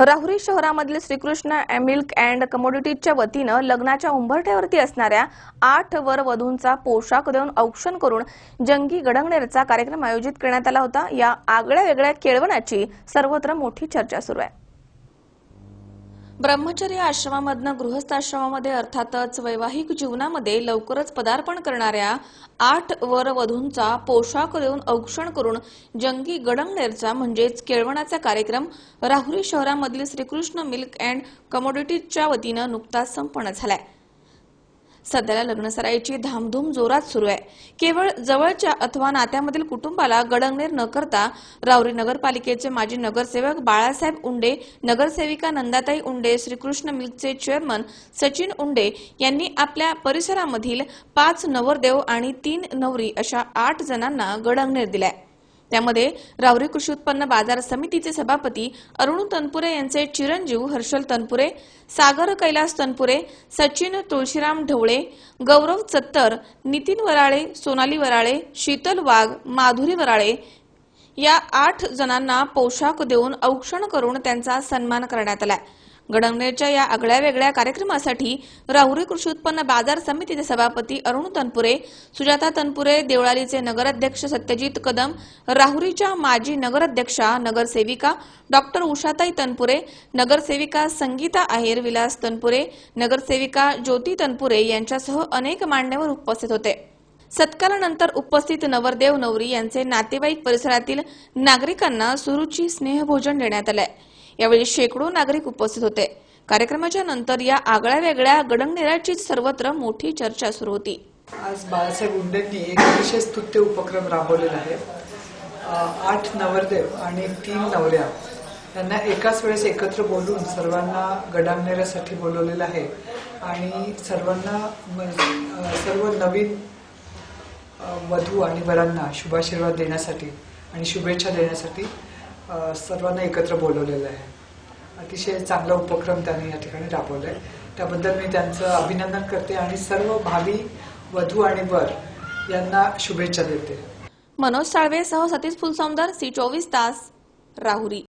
राहुरी शहरामधील Shrikrishna milk and कमोडिटीजच्या वतीनं लग्नाच्या उंबरठ्यावरती असणाऱ्या आठ वर वधूंचा पोशाख देऊन औक्षण करून जंगी गडंगनेरचा कार्यक्रम आयोजित करण्यात आला होता. या आगळ्या वेगळ्या केळवणाची सर्वत्र मोठी चर्चा सुरू आहे. ब्रह्मचर्य आश्रमामधनं गृहस्थाश्रमामध्ये अर्थातच वैवाहिक जीवनामध्ये लवकरच पदार्पण करणाऱ्या आठ वर वधूंचा पोशाख देऊन औक्षण करून जंगी गडंगनेरचा म्हणजेच केळवणाचा कार्यक्रम राहुरी शहरामधील श्रीकृष्ण मिल्क अँड कमोडिटीजच्या वतीनं नुकताच संपन्न झालाय. सध्याला लग्नसराईची धामधूम जोरात सुरू आहे. केवळ जवळच्या अथवा नात्यामधील कुटुंबाला गडंगनेर न करता रावरी नगरपालिकेचे माजी नगरसेवक बाळासाहेब उंडे नगरसेविका नंदाताई उंडे श्रीकृष्ण मिल्कचे चेअरमन सचिन उंडे यांनी आपल्या परिसरामधील पाच नवरदेव आणि तीन नवरी अशा आठ जणांना गडंगनेर दिलाय. त्यामध्ये रावरी कृषी उत्पन्न बाजार समितीचे सभापती अरुण तनपुरे यांचे चिरंजीव हर्षल तनपुरे सागर कैलास तनपुरे सचिन तुळशीराम ढवळे गौरव चत्तर नितीन वराळे सोनाली वराळे शीतल वाघ माधुरी वराळे या आठ जणांना पोशाख देऊन औक्षण करून त्यांचा सन्मान करण्यात आलाय. गडंगनेरच्या या आगळ्या वेगळ्या कार्यक्रमासाठी राहुरी कृषी उत्पन्न बाजार समितीचे सभापती अरुण तनपुरे सुजाता तनपुरे देवळालीचे नगराध्यक्ष सत्यजित कदम राहुरीच्या माजी नगराध्यक्षा नगरसेविका डॉक्टर उषाताई तनपुरे नगरसेविका संगीता आहेर विलास तनपुरे नगरसेविका ज्योती तनपुरे यांच्यासह अनेक मान्यवर उपस्थित होते. सत्कारानंतर उपस्थित नवरदेव नवरी यांचे नातेवाईक परिसरातील नागरिकांना सुरुची स्नेहभोजन देण्यात आलंय. यावेळी शेकडो नागरिक उपस्थित होते. कार्यक्रमाच्या नंतर या आगळ्या वेगळ्या गडंगनेराची सर्वत्र मोठी चर्चा सुरू होती. आज बाळासाहेब उंडेंनी एक अतिशय स्तुत्य उपक्रम राबवलेला आहे. आठ नवरदेव आणि तीन नवऱ्या त्यांना एकाच वेळेस एकत्र बोलून सर्वांना गडांगण्यासाठी बोलवलेलं आहे. आणि सर्वांना सर्व नवीन वधू आणि वरांना शुभाशीर्वाद देण्यासाठी आणि शुभेच्छा देण्यासाठी सर्वांना एकत्र बोलवलेलं आहे. अतिशय चांगला उपक्रम त्यांनी या ठिकाणी राबवला आहे त्याबद्दल मी त्यांचं अभिनंदन करते आणि सर्व भावी वधू आणि वर यांना शुभेच्छा देते. मनोज साळवे सह सतीश फुलसौंदर सी चोवीस तास राहुरी.